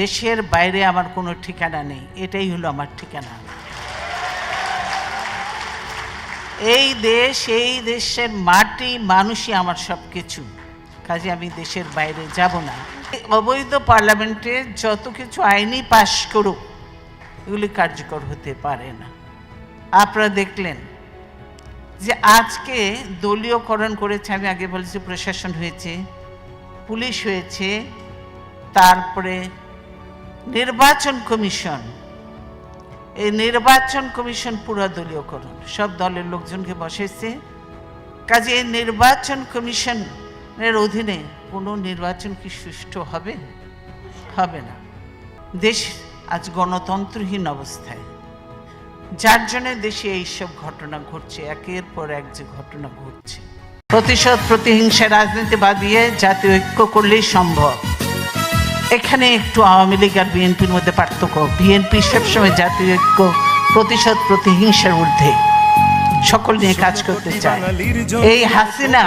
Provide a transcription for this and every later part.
দেশের বাইরে আমার কোনো ঠিকানা নেই। এটাই হলো আমার ঠিকানা। এই দেশ, এই দেশের মাটি, মানুষই আমার সব কিছু কাজে আমি দেশের বাইরে যাব না। অবৈধ পার্লামেন্টে যত কিছু আইনি পাশ করুক, এগুলি কার্যকর হতে পারে না। আপনারা দেখলেন যে আজকে দলীয়করণ করেছে, আমি আগে বলেছি প্রশাসন হয়েছে, পুলিশ হয়েছে, তারপরে নির্বাচন কমিশন। এই নির্বাচন কমিশন পুরো দলীয়করণ সব দলের লোকজনকে বসেছে কাজে এই নির্বাচন কমিশনের অধীনে কোনো নির্বাচন কি সুষ্ঠু হবে? হবে না। দেশ আজ গণতন্ত্রহীন অবস্থায়। যার জন্য দেশে এইসব ঘটনা ঘটছে, একের পর এক যে ঘটনা ঘটছে। প্রতিশোধ, প্রতিহিংসা রাজনীতি বাদিয়ে জাতীয় ঐক্য করলেই সম্ভব। এখানে একটু আওয়ামী লীগ আর বিএনপির মধ্যে পার্থক্য। বিএনপি সবসময় জাতীয় ঐক্য, প্রতিশোধ, প্রতিহিংসার ঊর্ধ্বে। সকল নিয়ে কাজ করতে চায়। এই হাসিনা,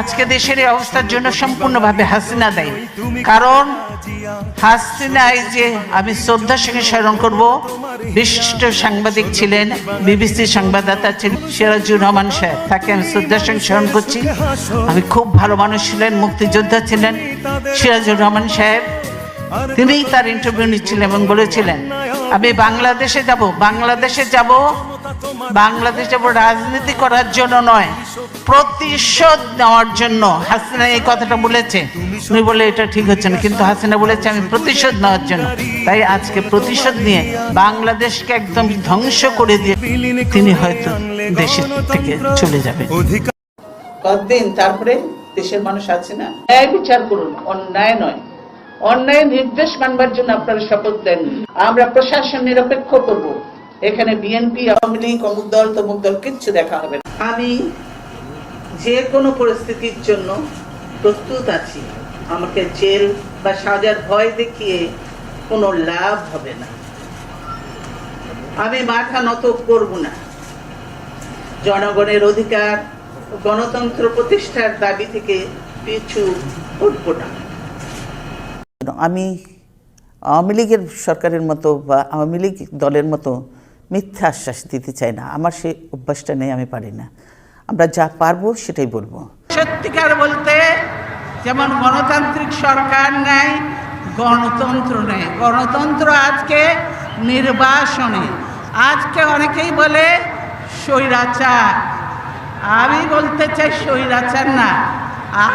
আজকে দেশের এই অবস্থার জন্য সম্পূর্ণভাবে হাসিনা দেয়। কারণ হাসিনা এই যে আমি শ্রদ্ধার সঙ্গে স্মরণ করব, বিশিষ্ট সাংবাদিক ছিলেন, বিবিসি সংবাদদাতা ছিলেন সিরাজুর রহমান সাহেব। তাকে আমি শ্রদ্ধার সঙ্গে স্মরণ করছি। আমি খুব ভালো মানুষ ছিলেন, মুক্তিযোদ্ধা ছিলেন। সিরাজুর রহমান সাহেব তিনিই তার ইন্টারভিউ নিচ্ছিলেন এবং বলেছিলেন, আমি বাংলাদেশে যাব বাংলাদেশে যাব, বাংলাদেশ যাব রাজনীতি করার জন্য নয়, প্রতিশোধ নেওয়ার জন্য। হাসিনা এই কথাটা বলেছে। উনি বলে এটা ঠিক হচ্ছে না। কিন্তু হাসিনা বলেছে, আমি প্রতিশোধ নেওয়ার জন্য। তাই আজকে প্রতিশোধ নিয়ে বাংলাদেশকে একদম ধ্বংস করে দিয়ে তিনি হয়তো দেশের থেকে চলে যাবে কতদিন? তারপরে? দেশের মানুষ আছে না? ন্যায় বিচার করুন অন্যায় নয়। অন্যায় নির্দেশ মানবার জন্য আপনারা শপথ দেন। আমরা প্রশাসন নিরপেক্ষ করব। এখানে বিএনপি আওয়ামী লীগ অমুক দল তমুক দল কিচ্ছু দেখা হবে না। আমি যে কোনো পরিস্থিতির জন্য প্রস্তুত আছি। আমাকে জেল বা সাজার ভয় দেখিয়ে কোনো লাভ হবে না। আমি মাথা নত করব না। জনগণের অধিকার গণতন্ত্র প্রতিষ্ঠার দাবি থেকে পিছু উঠব না। আমি আওয়ামী লীগের সরকারের মতো বা আওয়ামী লীগ দলের মতো মিথ্যা আশ্বাস দিতে চাই না। আমার সেই অভ্যাসটা নেই আমি পারি না। আমরা যা পারব সেটাই বলব। সত্যিকার বলতে যেমন গণতান্ত্রিক সরকার নেই গণতন্ত্র নেই গণতন্ত্র আজকে নির্বাসনে। আজকে অনেকেই বলে স্বৈরাচার। আমি বলতে চাই স্বৈরাচার না?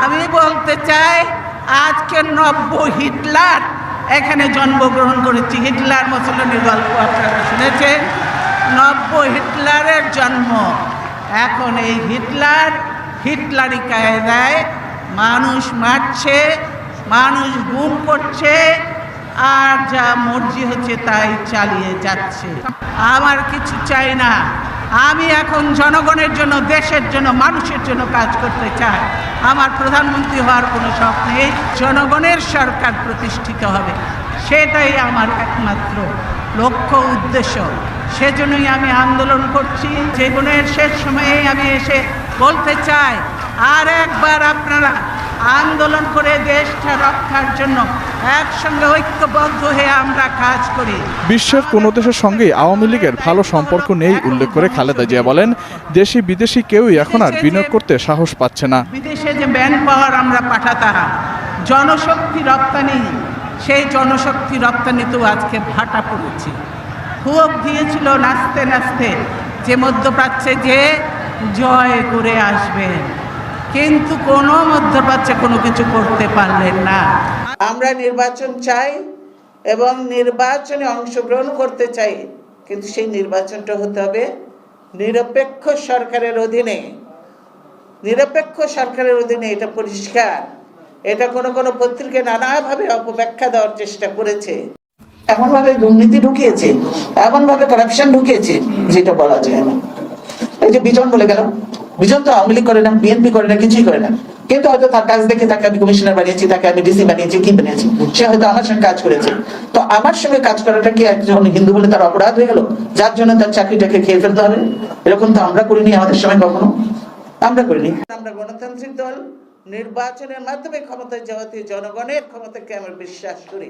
আমি বলতে চাই, আজকে নব্য হিটলার, এখানে জন্মগ্রহণ করেছি। হিটলার মুসলিনের গল্প আপনারা শুনেছেন। নব্য হিটলারের জন্ম। এখন এই হিটলার হিটলারি কায়দায় মানুষ মারছে, মানুষ গুম করছে, আর যা মর্জি হচ্ছে তাই চালিয়ে যাচ্ছে। আমার কিছু চাই না। আমি এখন জনগণের জন্য, দেশের জন্য, মানুষের জন্য কাজ করতে চাই। আমার প্রধানমন্ত্রী হওয়ার কোনো শখ নেই। জনগণের সরকার প্রতিষ্ঠিত হবে। সেটাই আমার একমাত্র লক্ষ্য, উদ্দেশ্য। সেজন্যই আমি আন্দোলন করছি। জীবনের শেষ সময়ে আমি এসে বলতে চাই, আর একবার আপনারা আন্দোলন করে দেশটা রক্ষার জন্য একসঙ্গে ঐক্যবদ্ধ হয়ে আমরা কাজ করি। বিশ্বের কোনো দেশের সঙ্গে আওয়ামী লীগের ভালো সম্পর্ক নেই উল্লেখ করে খালেদা জিয়া বলেন দেশি বিদেশি কেউই এখন আর বিনিয়োগ করতে সাহস পাচ্ছে না। বিদেশে যে ব্যান পাওয়ার আমরা পাঠাতাম জনশক্তি রপ্তানি সেই জনশক্তি রপ্তানিতেও আজকে ভাটা পড়েছি। খুব দিয়েছিল নাচতে নাচতে যে মধ্যপ্রাচ্যে যে জয় করে আসবেন। কিন্তু কোনো মধ্যপ্রাচ্যে কোনো কিছু করতে পারলেন না। আমরা নির্বাচন চাই এবং নির্বাচনে অংশগ্রহণ করতে চাই, কিন্তু সেই নির্বাচনটা হতে হবে নিরপেক্ষ সরকারের অধীনে। নিরপেক্ষ সরকারের অধীনে এটা পরিষ্কার। এটা কোনো কোনো পত্রিকায় নানাভাবে অপব্যাখ্যা দেওয়ার চেষ্টা করেছে। এমন ভাবে দুর্নীতি ঢুকিয়েছে এমন ভাবে কারাপশন ঢুকিয়েছে, যেটা বলা যায় না। এই যে বিজন বলে গেল। বিজন তো আওয়ামী লীগ করে না, বিএনপি করে না, কিছুই করে না। কিন্তু হয়তো তার কাজ দেখে তাকে আমি কমিশনার বানিয়েছি, তাকে আমি ডিসি বানিয়েছি, কি বানিয়েছি? সে হয়তো আমার সঙ্গে কাজ করেছে। তো আমার সঙ্গে কাজ করাটা কি একজন হিন্দু বলে তার অপরাধ হয়ে গেল? যার জন্য তার চাকরিটাকে খেয়ে ফেলতে হবে? এরকম তো আমরা করিনি আমাদের সময় কখনো। আমরা করিনি। আমরা গণতান্ত্রিক দল, নির্বাচনের মাধ্যমে ক্ষমতায় যাওয়াতে জনগণের ক্ষমতাকে আমরা বিশ্বাস করি।